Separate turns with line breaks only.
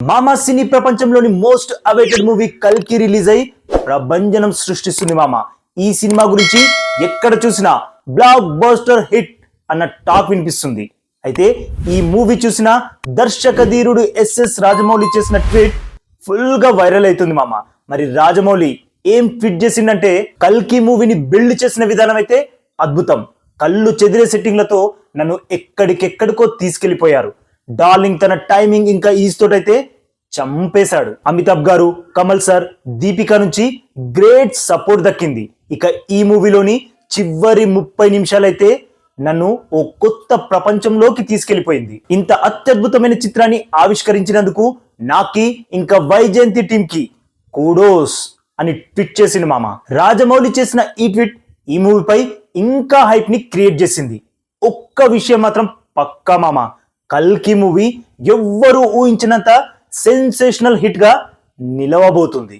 మామా సినీ ప్రపంచంలోని మోస్ట్ అవైటెడ్ మూవీ కల్కి రిలీజ్ అయి ప్రభంజనం సృష్టిస్తుంది మామ. ఈ సినిమా గురించి ఎక్కడ చూసినా బ్లాక్ బస్టర్ హిట్ అన్న టాక్ వినిపిస్తుంది. అయితే ఈ మూవీ చూసిన దర్శక ధీరుడు ఎస్ఎస్ రాజమౌళి చేసిన ట్వీట్ ఫుల్గా వైరల్ అవుతుంది మామ. మరి రాజమౌళి ఏం ట్వీట్ చేసిందంటే కల్కి మూవీని బిల్డ్ చేసిన విధానం అయితే అద్భుతం. కళ్ళు చెదిరే సెట్టింగ్లతో నన్ను ఎక్కడికెక్కడికో తీసుకెళ్ళిపోయారు డార్లింగ్ తన టైమింగ్ ఇంకా ఈజ్ తోటైతే చంపేశాడు. అమితాబ్ గారు కమల్ సార్ దీపిక నుంచి గ్రేట్ సపోర్ట్ దక్కింది. ఇక ఈ మూవీలోని చివరి ముప్పై నిమిషాలైతే నన్ను ఓ కొత్త ప్రపంచంలోకి తీసుకెళ్ళిపోయింది ఇంత అత్యద్భుతమైన చిత్రాన్ని ఆవిష్కరించినందుకు నాకి ఇంకా వైజయంతి టీం కి కూడోస్ అని ట్వీట్ చేసింది మామ. రాజమౌళి చేసిన ఈ ట్వీట్ ఈ మూవీపై ఇంకా హైప్ని క్రియేట్ చేసింది. ఒక్క విషయం మాత్రం పక్కా మామ. కల్కి మూవీ ఎవ్వరూ ఊహించినంత సెన్సేషనల్ హిట్గా నిలవబోతుంది.